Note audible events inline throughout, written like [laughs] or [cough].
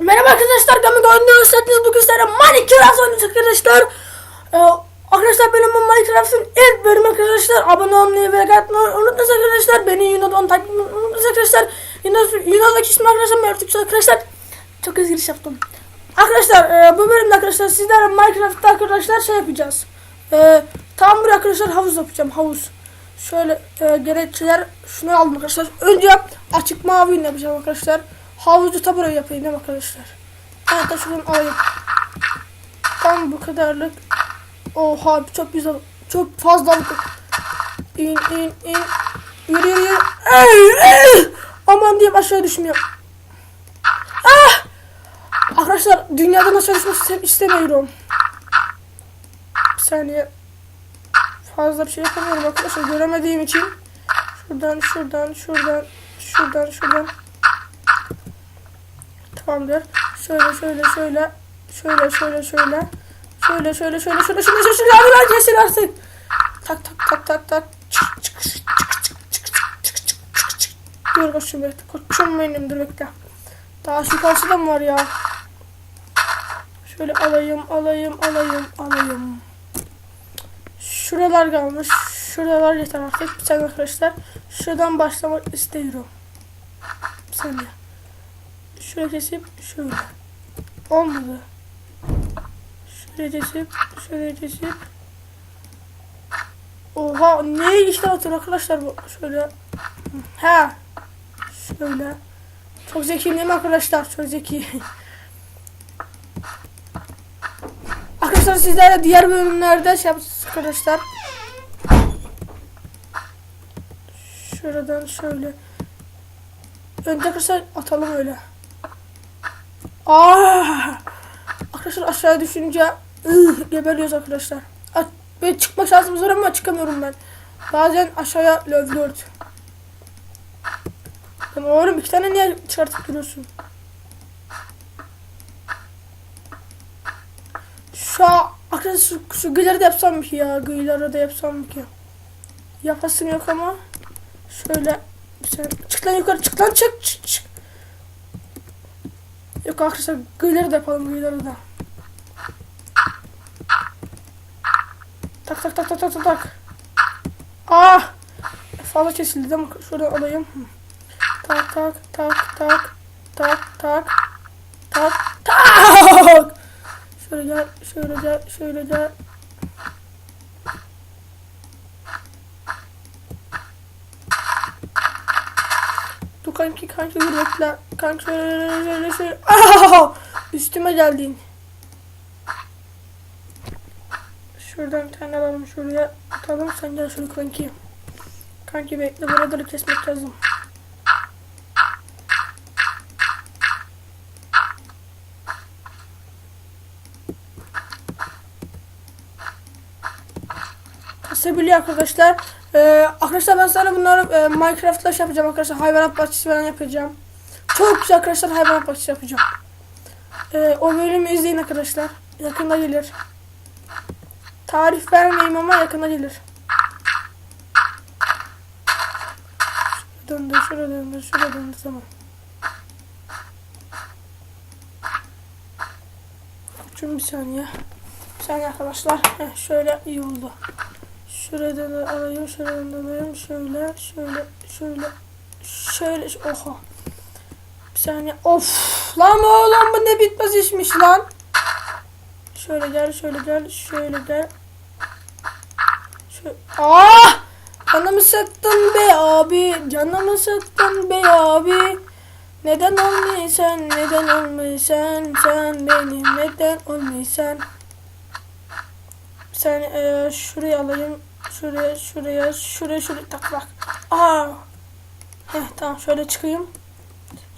Merhaba arkadaşlar, Gamigo oynuyoruz. Hepiniz bugün sizlere Minecraft oynayacağız arkadaşlar. Ee, arkadaşlar benim bu Minecraft'ın ilk bölümü arkadaşlar. Abone olmayı ve like unutmayın arkadaşlar. Beni Yuno'dan takip etmeyi unutmayın arkadaşlar. Yuno, Yuno'daki ismi arkadaşlar Mertuk arkadaşlar. Çok hızlı giriş yaptım. Arkadaşlar e, bu bölümde arkadaşlar sizlerle Minecraft'ta arkadaşlar şey yapacağız. E, tam buraya arkadaşlar havuz yapacağım havuz. Şöyle e, gerekçeler şunu aldım arkadaşlar. Önce açık mavi yapacağım arkadaşlar. Havuzu ta buraya yapayım değil mi arkadaşlar? De şuradan alayım. Tam bu kadarlık. Oha çok güzel. Çok fazla. İn in in. Yürü yürü yürü. Ey, ey! Aman diyeyim aşağı düşmüyorum. Ah! Arkadaşlar dünyadan aşağı düşmek iste- istemiyorum. Bir saniye. Fazla bir şey yapamıyorum arkadaşlar göremediğim için. Şuradan şuradan şuradan şuradan şuradan. Tamamdır. Şöyle şöyle şöyle şöyle şöyle şöyle şöyle şöyle şöyle şöyle şöyle şöyle şöyle hadi lan kesin artık. Tak tak tak tak tak. Çık çık çık çık çık çık çık çık çık. Dur koçum bekle. Koçum benim dur bekle. Daha şu karşıda mı var ya? Şöyle alayım alayım alayım alayım. Şuralar kalmış. Şuralar yeter artık. Bir saniye arkadaşlar. Şuradan başlamak istiyorum. Bir saniye. Şöyle kesip şöyle. Olmadı. Şöyle kesip şöyle kesip. Oha ne işte atıyor arkadaşlar bu. Şöyle. Ha. Şöyle. Çok zekiyim değil mi arkadaşlar? Çok zeki. [laughs] arkadaşlar sizlerle diğer bölümlerde şey yapacağız arkadaşlar. Şuradan şöyle. Önce arkadaşlar atalım öyle. Aa! Arkadaşlar aşağıya düşünce ıh, geberiyoruz arkadaşlar. Böyle çıkma şansımız var ama çıkamıyorum ben. Bazen aşağıya lövlüyoruz. Lan oğlum iki tane niye çıkartıp duruyorsun? Şu arkadaşlar şu, şu gıyları da yapsam ki ya? Gıyları da yapsam ki? Yapasım yok ama. Şöyle sen çık lan yukarı çık lan çık çık çık. Yok arkadaşlar gıyları da yapalım gıyları da. Tak tak tak tak tak tak tak. Ah! Fazla kesildi mi? Şuradan alayım. Tak tak tak tak tak tak tak tak. Şöyle gel, şöyle gel, şöyle gel. Dur kanki kanki bekle. Kanki şöyle şöyle! Üstüme geldin. Şuradan bir tane alalım şuraya atalım sen gel şunu kanki. Kanki bekle buraları kesmek lazım. Kasabiliyor arkadaşlar. Ee, arkadaşlar ben sana bunları e, Minecraft'la şey yapacağım arkadaşlar. Hayvanat bahçesi falan yapacağım. Çok güzel arkadaşlar hayvanat bahçesi yapacağım. Ee, o bölümü izleyin arkadaşlar. Yakında gelir. Tarif vermeyeyim ama yakında gelir. Döndür, şuraya döndür, şuraya döndür tamam. Şimdi bir saniye. Bir saniye arkadaşlar. Heh, şöyle iyi oldu. Şuradan da alayım, şuradan da alayım. Şöyle, şöyle, şöyle, şöyle. Oha. Bir saniye. Of. Lan oğlum bu ne bitmez işmiş lan. Şöyle gel, şöyle gel, şöyle gel. Şöyle. Ah! Canımı sıktın be abi. Canımı sıktın be abi. Neden olmuyorsan, neden olmuyorsan, sen benim neden olmuyorsan. Bir saniye e, şuraya alayım. Şuraya, şuraya, şuraya, şuraya. Tak bak. Aa. Heh, tamam şöyle çıkayım.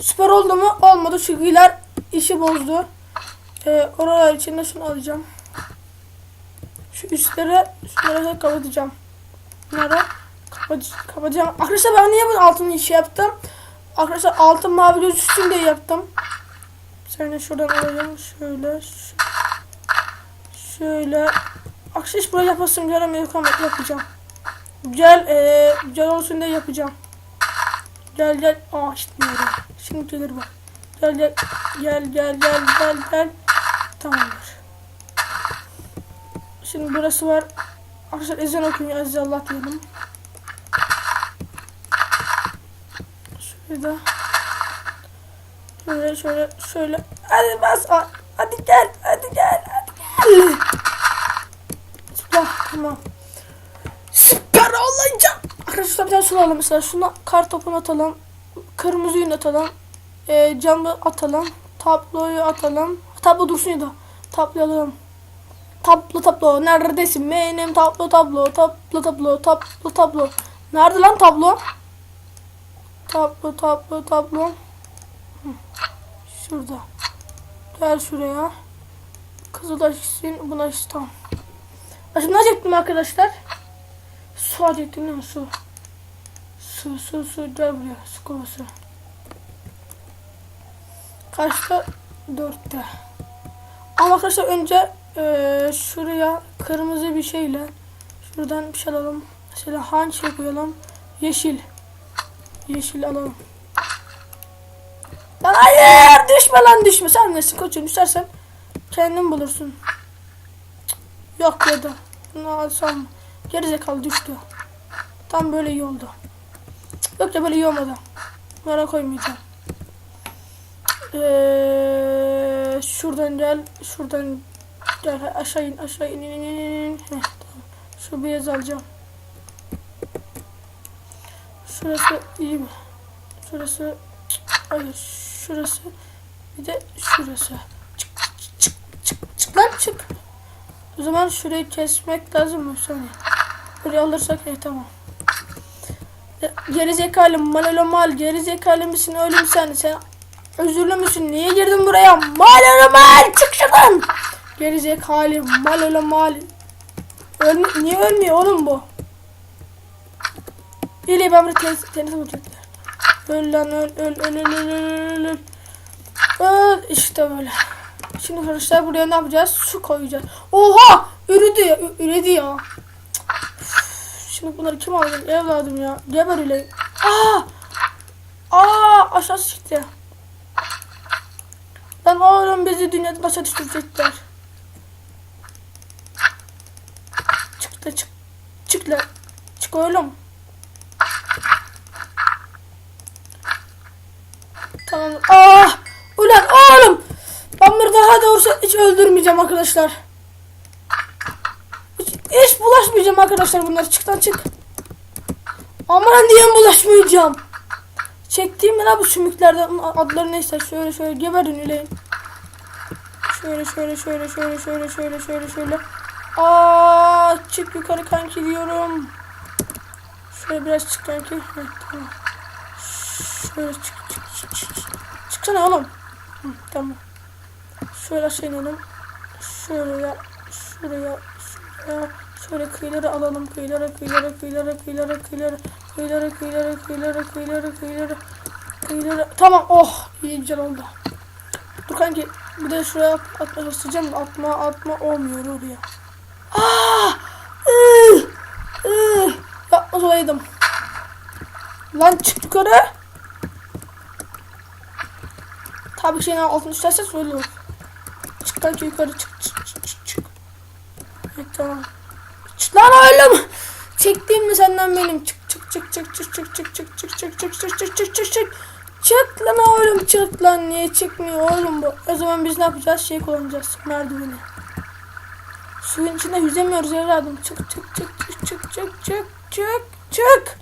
Süper oldu mu? Olmadı. Şu gıylar işi bozdu. E, oralar içinde şunu alacağım. Şu üstleri, şunları kapatacağım. Bunları kapat- kapatacağım. Arkadaşlar ben niye bu altın işi yaptım? Arkadaşlar altın mavi göz üstünde yaptım. Saniye şuradan alayım. Şöyle. Şöyle. Hiç buraya yapasım gelemiyor ama yapacağım. Gel, ee, güzel olsun diye yapacağım. Gel gel. Aa gitmiyor. Şimdi gelir bak. Gel gel gel gel gel gel gel. Tamamdır. Şimdi burası var. Arkadaşlar ezan okuyun aziz Allah diyelim. Şurada. Şöyle şöyle şöyle. Hadi bas. Hadi gel. Hadi gel. Hadi gel. Tamam. Süper olacak. Arkadaşlar bir tane şunu alalım mesela. Şuna kar topunu atalım. Kırmızı yün atalım. E, camı atalım. Tabloyu atalım. Tablo dursun ya da. Tablo alalım. Tablo tablo. Neredesin benim tablo tablo. Tablo tablo. Tablo tablo. Nerede lan tablo? Tablo tablo tablo. Şurada. Gel şuraya. Kızıl içsin. Buna işte tamam. Şimdi ne yapacaktım arkadaşlar? Su alacaktım değil mi? Su. Su su su. Gel buraya. Su kovası. Kaçta? Dörtte. Ama arkadaşlar önce eee, şuraya kırmızı bir şeyle şuradan bir şey alalım. Mesela hangi şey koyalım? Yeşil. Yeşil alalım. Lan hayır düşme lan düşme sen nesin koçum düşersen kendin bulursun. Yok da. Bunu alsam gerizekalı düştü. Tam böyle iyi oldu. Yok ya böyle iyi olmadı. Merak koymayacağım. Ee, şuradan gel. Şuradan gel. Aşağı in. Aşağı in. in, in, in. Heh, tamam. Şu beyaz alacağım. Şurası iyi mi? Şurası hayır. Şurası bir de şurası. Çık çık çık çık çık lan çık. O zaman şurayı kesmek lazım mı? Sonra? Buraya alırsak iyi tamam. Geri zekalı malolo mal geri zekalı mısın ölüm sen? Sen özürlü müsün? Niye girdin buraya? Malolo mal çık şuradan! Geri zekalı malolo mal. Ölme, niye ölmüyor oğlum bu? İyi ben bir tenis, tenis vuracaklar öl lan öl öl öl öl öl öl öl. Öl işte böyle Şimdi arkadaşlar buraya ne yapacağız? Su koyacağız. Oha! Ürüdü ya. Üredi ya. Şimdi bunları kim alacak evladım ya? Geber öyle. Aa! Aa! Aşağı çıktı. Lan oğlum bizi dünyadan aşağı düşürecekler. Çık da çık. Çık lan. Çık oğlum. Tamam. Aa! Daha doğrusu hiç öldürmeyeceğim arkadaşlar. Hiç, bulaşmayacağım arkadaşlar bunlar. Çık lan çık. Aman diyeyim bulaşmayacağım. Çektiğim ne bu sümüklerden adları neyse şöyle şöyle geberin üleyin. Şöyle şöyle şöyle şöyle şöyle şöyle şöyle şöyle. Aa çık yukarı kanki diyorum. Şöyle biraz çık kanki. Heh, tamam. Şöyle çık çık çık. çık. Çıksana oğlum. Hı, tamam. Şöyle aşağı inelim. Şuraya, şuraya, şuraya. Şöyle kıyıları alalım. Kıyılara, kıyılara, kıyılara, kıyılara, kıyılara, kıyılara, kıyılara, kıyılara, kıyılara, kıyılara, kıyılara. Tamam. Oh, iyi güzel oldu. Dur kanki. Bir de şuraya at, atma çalışacağım. Atma, atma olmuyor oraya. Ah! Yapmaz olaydım. Lan çık yukarı. Tabii şeyin altını istersen söyle kanka yukarı çık çık çık çık çık. Evet tamam. Çık lan oğlum. Çektiğim mi senden benim? Çık çık çık çık çık çık çık çık çık çık çık çık çık çık çık çık. Çık lan oğlum çık lan niye çıkmıyor oğlum bu? O zaman biz ne yapacağız? Şey kullanacağız merdiveni. Suyun içinde yüzemiyoruz evladım. Çık çık çık çık çık çık çık çık çık.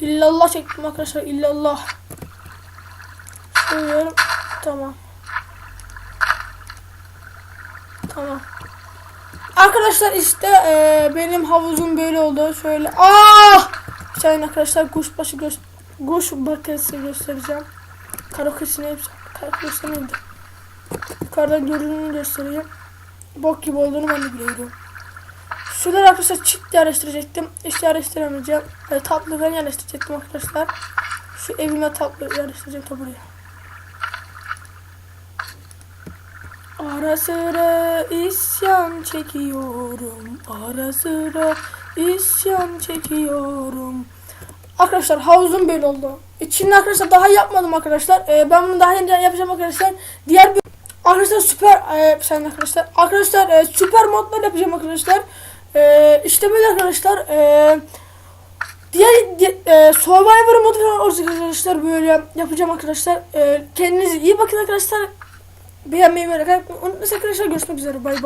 İllallah çektim arkadaşlar illallah. Şöyle tamam. Tamam. Arkadaşlar işte eee, benim havuzum böyle oldu. Şöyle. Ah! Bir saniye arkadaşlar kuşbaşı göz kuş bakısı göstereceğim. Karaküsünü yapacağım. Karaküsü neydi? Yukarıdan görünümünü göstereyim. Bok gibi olduğunu ben de biliyorum. Şuraları arkadaşlar çift yerleştirecektim. İşte yerleştiremeyeceğim. E, tatlı ben yerleştirecektim arkadaşlar. Şu evime tatlı yerleştireceğim tabi buraya. Ara sıra isyan çekiyorum. Ara sıra isyan çekiyorum. Arkadaşlar havuzum böyle oldu. İçinde arkadaşlar daha yapmadım arkadaşlar. Ee, ben bunu daha yeni yapacağım arkadaşlar. Diğer bir arkadaşlar süper e, bir saniye arkadaşlar. Arkadaşlar e, süper modlar yapacağım arkadaşlar. E, işte böyle arkadaşlar. E, diğer di, e, Survivor modu falan olacak arkadaşlar. Böyle yapacağım arkadaşlar. E, kendinize iyi bakın arkadaşlar. Beğenmeyi ve like atmayı unutmayın arkadaşlar. Görüşmek üzere. Bay bay.